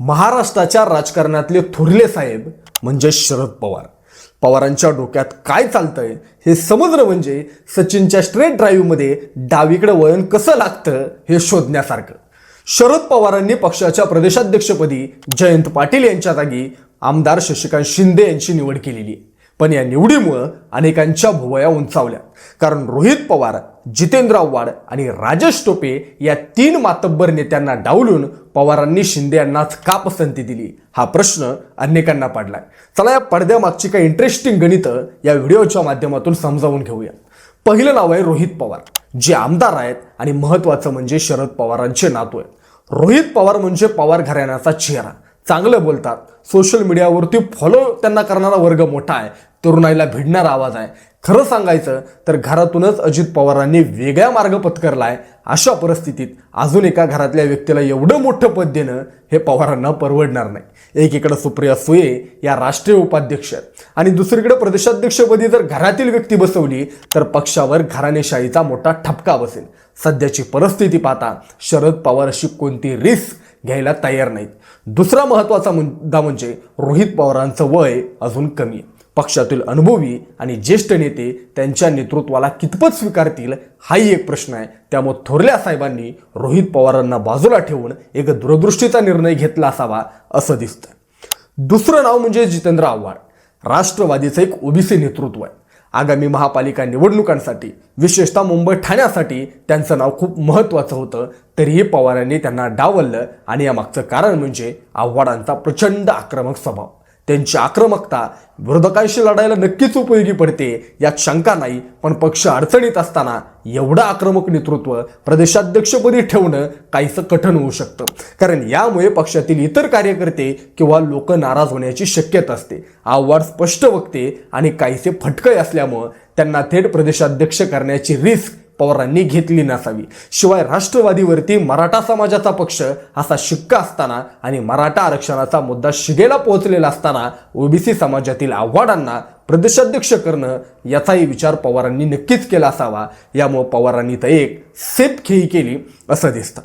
महाराष्ट्राच्या राजकारणातले थोरले साहेब म्हणजे शरद पवार. पवारांच्या डोक्यात काय चालतंय हे समजणं म्हणजे सचिनच्या स्ट्रेट ड्राईव्हमध्ये डावीकडे वळण कसं लागतं हे शोधण्यासारखं. शरद पवारांनी पक्षाच्या प्रदेशाध्यक्षपदी जयंत पाटील यांच्या जागी आमदार शशिकांत शिंदे यांची निवड केलेली आहे. पण या निवडीमुळं अनेकांच्या भुवया उंचावल्या. कारण रोहित पवार जितेंद्र आव्हाड आणि राजेश टोपे या तीन मातब्बर नेत्यांना डावलून पवारांनी शिंदे यांनाच का पसंती दिली. हा प्रश्न अनेकांना पडलाय. चला या पडद्यामागची काही इंटरेस्टिंग गणितं या व्हिडिओच्या माध्यमातून समजावून घेऊया. पहिलं नाव आहे रोहित पवार. जे आमदार आहेत आणि महत्वाचं म्हणजे शरद पवारांचे नातू आहेत. रोहित पवार म्हणजे पवार घराण्याचा चेहरा. चांगलं बोलतात सोशल मीडियावरती फॉलो त्यांना करणारा वर्ग मोठा आहे. तरुणाईला भिडणारा आवाज आहे. खरं सांगायचं तर घरातूनच अजित पवारांनी वेगळा मार्ग पत्करलाय. अशा परिस्थितीत अजून एका घरातल्या व्यक्तीला एवढं मोठं पद देणं हे पवारांना परवडणार नाही. एकीकडे सुप्रिया सुये या राष्ट्रीय उपाध्यक्ष आणि दुसरीकडे प्रदेशाध्यक्षपदी जर घरातील व्यक्ती बसवली तर पक्षावर घराणेशाहीचा मोठा ठपका बसेल. सध्याची परिस्थिती पाहता शरद पवार अशी कोणती रिस्क घ्यायला तयार नाहीत. दुसरा महत्त्वाचा मुद्दा म्हणजे म्हणजे रोहित पवारांचं वय अजून कमी पक्षातील अनुभवी आणि ज्येष्ठ नेते त्यांच्या नेतृत्वाला कितपत स्वीकारतील हाही एक प्रश्न आहे. त्यामुळे थोरल्या साहेबांनी रोहित पवारांना बाजूला ठेवून एक दूरदृष्टीचा निर्णय घेतला असावा असं दिसतं दुसरं नाव म्हणजे जितेंद्र आव्हाड. राष्ट्रवादीचं एक ओबीसी नेतृत्व आहे. आगामी महापालिका निवडणुकांसाठी विशेषतः मुंबई ठाण्यासाठी त्यांचं नाव खूप महत्त्वाचं होतं. तरीही पवारांनी त्यांना डावललं आणि यामागचं कारण म्हणजे आव्हाडांचा प्रचंड आक्रमक स्वभाव. त्यांची आक्रमकता विरोधकांशी लढायला नक्कीच उपयोगी पडते यात शंका नाही पण पक्ष अडचणीत असताना एवढं आक्रमक नेतृत्व प्रदेशाध्यक्षपदी ठेवणं काहीसं कठीण होऊ शकतं. कारण यामुळे पक्षातील इतर कार्यकर्ते किंवा लोक नाराज होण्याची शक्यता असते. आव्हाड स्पष्ट वक्ते आणि काहीसे फटकय असल्यामुळं त्यांना थेट प्रदेशाध्यक्ष करण्याची रिस्क पवारांनी घेतली नसावी. शिवाय राष्ट्रवादीवरती मराठा समाजाचा पक्ष असा शिक्का असताना आणि मराठा आरक्षणाचा मुद्दा शिगेला पोहोचलेला असताना ओबीसी समाजातील आव्हाडांना प्रदेशाध्यक्ष करणं याचाही विचार पवारांनी नक्कीच केला असावा. यामुळे पवारांनी तर एक सेफ खेळी केली असं दिसतं.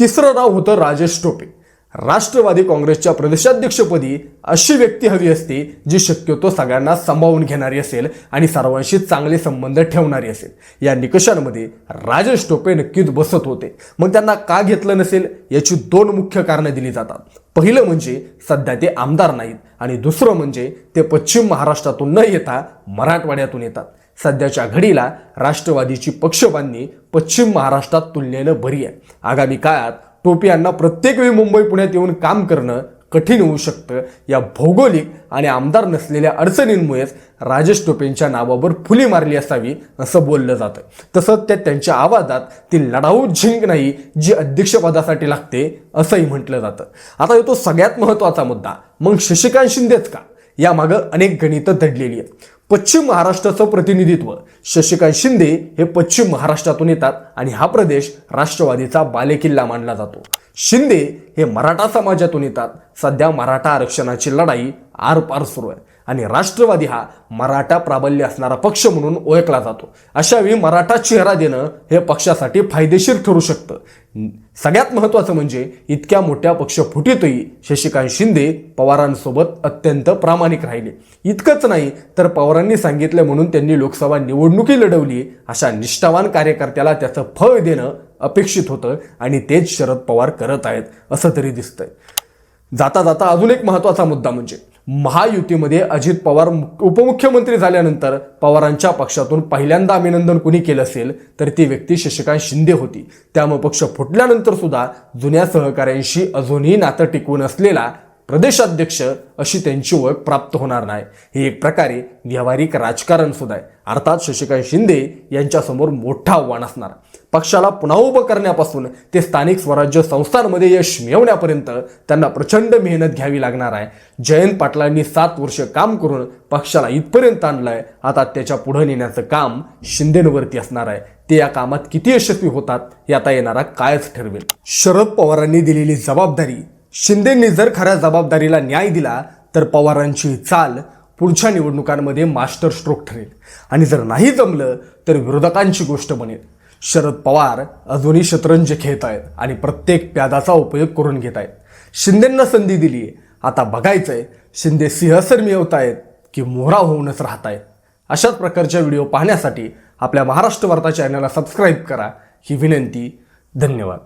तिसरं नाव होतं राजेश टोपे. राष्ट्रवादी काँग्रेसच्या प्रदेशाध्यक्षपदी अशी व्यक्ती हवी असते जी शक्यतो सगळ्यांना सांभाळून घेणारी असेल आणि सर्वांशी चांगले संबंध ठेवणारी असेल. या निकषांमध्ये राजेश टोपे नक्कीच बसत होते. मग त्यांना का घेतलं नसेल याची दोन मुख्य कारणं दिली जातात. पहिलं म्हणजे सध्या ते आमदार नाहीत आणि दुसरं म्हणजे ते पश्चिम महाराष्ट्रातून न येता मराठवाड्यातून येतात. सध्याच्या घडीला राष्ट्रवादीची पक्षबांधणी पश्चिम महाराष्ट्रात तुलनेनं बरी आहे. आगामी काळात टोपे यांना प्रत्येक वेळी मुंबई पुण्यात येऊन काम करणं कठीण होऊ शकतं. या भौगोलिक आणि आमदार नसलेल्या अडचणींमुळेच राजेश टोपेंच्या नावावर फुली मारली असावी असं बोललं जातं. तसंच त्या त्यांच्या आवाजात ती लढाऊ झिंक नाही जी अध्यक्षपदासाठी लागते असंही म्हटलं जातं. आता येतो सगळ्यात महत्त्वाचा मुद्दा. मग शशिकांत शिंदेच का? यामागं अनेक गणितं दडलेली आहेत. पश्चिम महाराष्ट्राचं प्रतिनिधित्व. शशिकांत शिंदे हे पश्चिम महाराष्ट्रातून येतात आणि हा प्रदेश राष्ट्रवादीचा बालेकिल्ला मानला जातो. शिंदे हे मराठा समाजातून येतात. सध्या मराठा आरक्षणाची लढाई आरपार सुरू आहे. आणि राष्ट्रवादी हा मराठा प्राबल्य असणारा पक्ष म्हणून ओळखला जातो. अशावेळी मराठा चेहरा देणं हे पक्षासाठी फायदेशीर ठरू शकतं. सगळ्यात महत्त्वाचं म्हणजे इतक्या मोठ्या पक्ष फुटीतही शशिकांत शिंदे पवारांसोबत अत्यंत प्रामाणिक राहिले. इतकंच नाही तर पवारांनी सांगितलं म्हणून त्यांनी लोकसभा निवडणुकी लढवली अशा निष्ठावान कार्यकर्त्याला त्याचं फळ देणं अपेक्षित होतं आणि तेच शरद पवार करत आहेत असं तरी दिसतंय. जाता जाता अजून एक महत्त्वाचा मुद्दा म्हणजे महायुतीमध्ये अजित पवार उपमुख्यमंत्री झाल्यानंतर पवारांच्या पक्षातून पहिल्यांदा अभिनंदन कुणी केलं असेल तर ती व्यक्ती शशिकांत शिंदे होती. त्यामुळे पक्ष फुटल्यानंतर सुद्धा जुन्या सहकाऱ्यांशी अजूनही नातं टिकवून असलेला प्रदेशाध्यक्ष अशी त्यांची ओळख प्राप्त होणार नाही. हे एक प्रकारे व्यावहारिक राजकारण सुद्धा आहे. अर्थात शशिकांत शिंदे यांच्यासमोर मोठं आव्हान असणार. पक्षाला पुन्हा उभं करण्यापासून ते स्थानिक स्वराज्य संस्थांमध्ये यश मिळवण्यापर्यंत त्यांना प्रचंड मेहनत घ्यावी लागणार आहे. जयंत पाटलांनी सात वर्ष काम करून पक्षाला इथपर्यंत आणलंय. आता त्याच्या पुढे नेण्याचं काम शिंदेवरती असणार आहे. ते या कामात किती यशस्वी होतात याता आता येणारा कायच ठरवेल. शरद पवारांनी दिलेली जबाबदारी शिंदेंनी जर खऱ्या जबाबदारीला न्याय दिला तर पवारांची चाल पुढच्या निवडणुकांमध्ये मास्टर स्ट्रोक ठरेल. आणि जर नाही जमलं तर विरोधकांची गोष्ट बनेल. शरद पवार अजूनही शतरंज खेळत आहेत आणि प्रत्येक प्यादाचा उपयोग करून घेत आहेत. शिंदेंना संधी दिली आता आता बघायचंय शिंदे सिंहसर मिळवतायत की मोहरा होऊनच राहत आहेत. अशाच प्रकारच्या व्हिडिओ पाहण्यासाठी आपल्या महाराष्ट्र वार्ता चॅनलला सबस्क्राईब करा. ही विनंती धन्यवाद.